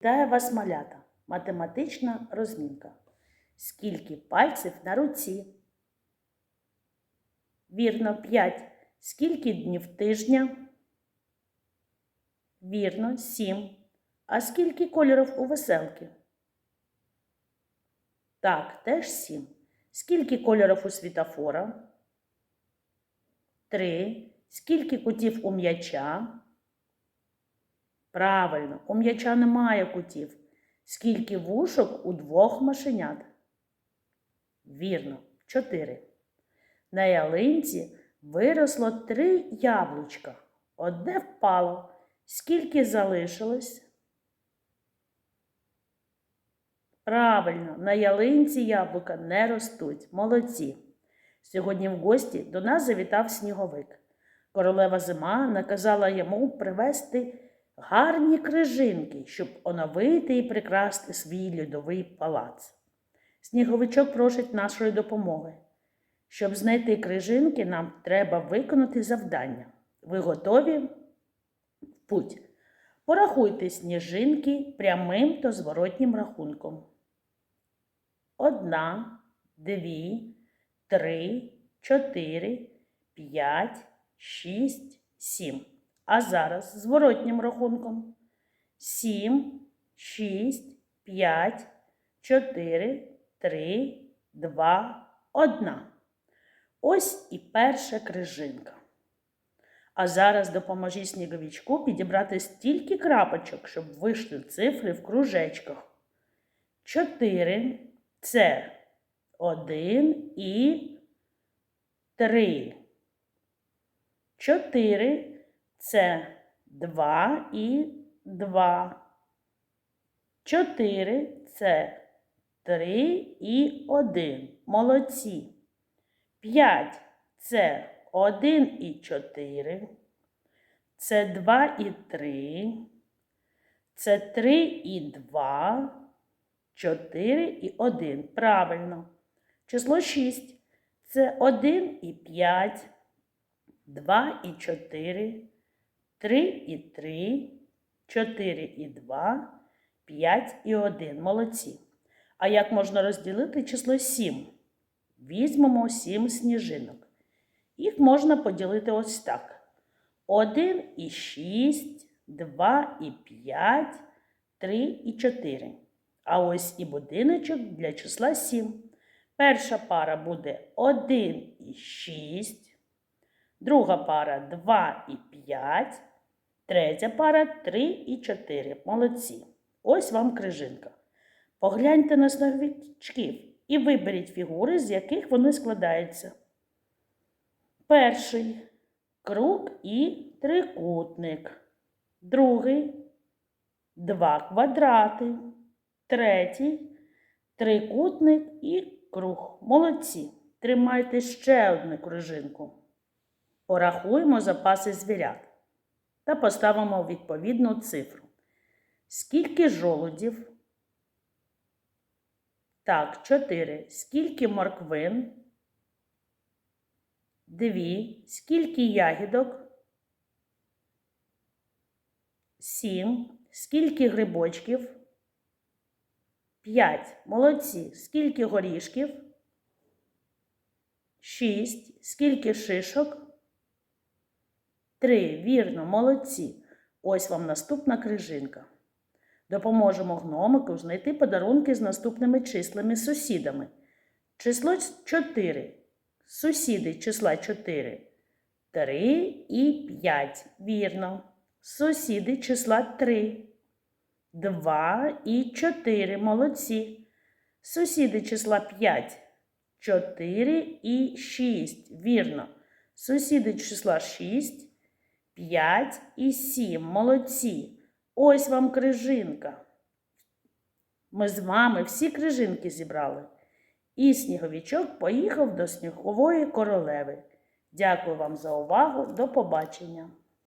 Вітаю вас, малята, математична розмінка. Скільки пальців на руці? Вірно, 5. Скільки днів тижня? Вірно, 7. А скільки кольорів у веселки? Так, теж 7. Скільки кольорів у світофора? 3. Скільки кутів у м'яча? Правильно, у м'яча немає кутів. Скільки вушок у двох машенят? Вірно, чотири. На ялинці виросло три яблучка. Одне впало. Скільки залишилось? Правильно, на ялинці яблука не ростуть. Молодці. Сьогодні в гості до нас завітав сніговик. Королева зима наказала йому привезти гарні крижинки, щоб оновити і прикрасти свій льодовий палац. Сніговичок просить нашої допомоги. Щоб знайти крижинки, нам треба виконати завдання. Ви готові? Путь. Порахуйте сніжинки прямим та зворотнім рахунком. Одна, дві, три, чотири, п'ять, шість, сім. А зараз зворотнім рахунком. Сім, шість, п'ять, чотири, три, два, одна. Ось і перша крижинка. А зараз допоможіть сніговичку підібрати стільки крапочок, щоб вийшли цифри в кружечках. Чотири це один і три. Чотири це два і два. Чотири це три і один. Молодці. П'ять це один і чотири. Це два і три. Це три і два. Чотири і один. Правильно. Число шість. Це один і п'ять. Два і чотири. Три і три. Чотири і два. П'ять і один. Молодці. А як можна розділити число сім? Візьмемо сім сніжинок. Їх можна поділити ось так. 1 і 6, 2 і 5, 3 і 4. А ось і будиночок для числа 7. Перша пара буде 1 і 6, друга пара 2 і 5, третя пара 3 і 4. Молодці. Ось вам крижинка. Погляньте на сновичків і виберіть фігури, з яких вони складаються. Перший круг і трикутник. Другий два квадрати. Третій трикутник і круг. Молодці. Тримайте ще одну кружинку. Порахуємо запаси звірят та поставимо відповідну цифру. Скільки жолудів? Так, чотири. Скільки морквин? Дві. Скільки ягідок? Сім. Скільки грибочків? П'ять. Молодці. Скільки горішків? Шість. Скільки шишок? Три. Вірно, молодці. Ось вам наступна крижинка. Допоможемо гномику знайти подарунки з наступними числами сусідами. Число 4. Сусіди числа 4. 3 і 5. Вірно. Сусіди числа 3. 2 і 4. Молодці. Сусіди числа 5. 4 і 6. Вірно. Сусіди числа 6. 5 і 7. Молодці. Ось вам крижинка. Ми з вами всі крижинки зібрали. І сніговічок поїхав до снігової королеви. Дякую вам за увагу. До побачення!